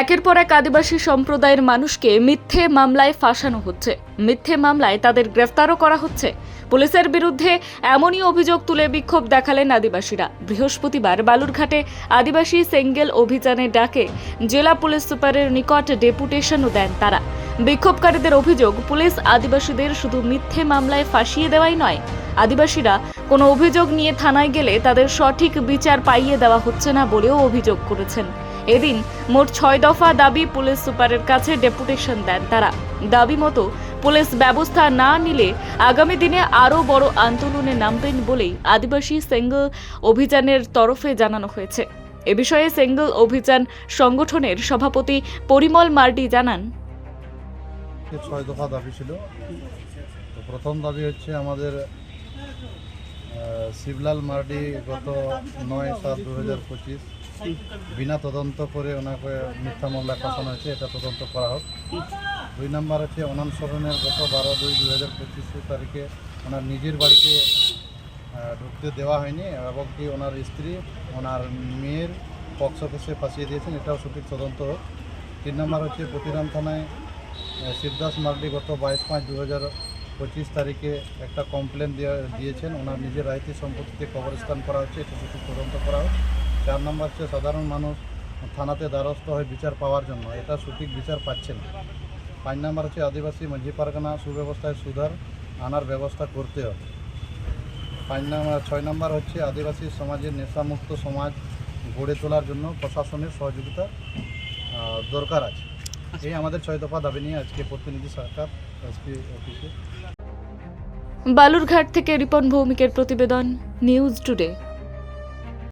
একের পর এক আদিবাসী সম্প্রদায়ের মানুষকে মিথ্যে মামলায় ফাঁসানো হচ্ছে। মিথ্যে মামলায় তাদের গ্রেফতারও করা হচ্ছে। পুলিশের বিরুদ্ধে এমনই অভিযোগ তুলে বিক্ষোভ দেখালেন আদিবাসীরা। বৃহস্পতিবার বালুরঘাটে আদিবাসী সেঙ্গেল অভিযানে ডাকে জেলা পুলিশ সুপারের নিকট ডেপুটেশনও দেন তারা। বিক্ষোভকারীদের অভিযোগ, পুলিশ আদিবাসীদের শুধু মিথ্যে মামলায় ফাঁসিয়ে দেওয়াই নয়, আদিবাসীরা কোনো অভিযোগ নিয়ে থানায় গেলে তাদের সঠিক বিচার পাইয়ে দেওয়া হচ্ছে না বলেও অভিযোগ করেছেন। এদিন মোট ছয় দফা দাবি পুলিশ সুপারের কাছে ডেপুটেশন দেন তারা। দাবি মতো পুলিশ ব্যবস্থা না নিলে আগামী দিনে আরও বড় আন্দোলনে নামবেন বলেই আদিবাসী সেঙ্গল অভিযানের তরফে জানানো হয়েছে। এ বিষয়ে সেঙ্গল অভিযান সংগঠনের সভাপতি পরিমল মার্ডি জানান। ছয় দফা দাবি ছিল। প্রথম দাবি হচ্ছে আমাদের শিবলাল মার্ডি গত নয় সাত দু হাজার পঁচিশ। বিনা তদন্ত করে ওনাকে মিথ্যা মামলা ফাঁসানো হয়েছে, এটা তদন্ত করা হোক। দুই নম্বর হচ্ছে অনান সরণের গত বারো দুই দু হাজার পঁচিশ তারিখে ওনার নিজের বাড়িতে ঢুকতে দেওয়া হয়নি এবং কি ওনার স্ত্রী, ওনার মেয়ের পক্ষ কেসে ফাঁসিয়ে দিয়েছেন, এটাও সঠিক তদন্ত হোক। তিন নম্বর হচ্ছে প্রতিরাম থানায় শিবদাস মার্ডি গত বাইশ পাঁচ দু হাজার পঁচিশ তারিখে একটা কমপ্লেন দিয়েছেন। ওনার নিজের রাইতি সম্পত্তিতে কবরস্থান করা হচ্ছে, এটা সঠিক তদন্ত করা হোক। চার নম্বর হচ্ছে সাধারণ মানুষ থানাতে দ্বারস্থ হয়ে বিচার পাওয়ার জন্য, এটা সঠিক বিচার পাচ্ছেন না। পাঁচ নম্বর হচ্ছে আদিবাসী মাঝি পারগানা সুব্যবস্থায় সুধার আনার ব্যবস্থা করতে হবে। পাঁচ নম্বর, ছয় নম্বর হচ্ছে আদিবাসী সমাজের নেশামুক্ত সমাজ গড়ে তোলার জন্য প্রশাসনের সহযোগিতা দরকার আছে। এই আমাদের ছয় দফা দাবি নিয়ে আজকে প্রতিনিধি সরকার অফিসে। বালুরঘাট থেকে রিপন ভৌমিকের প্রতিবেদন নিউজ টুডে।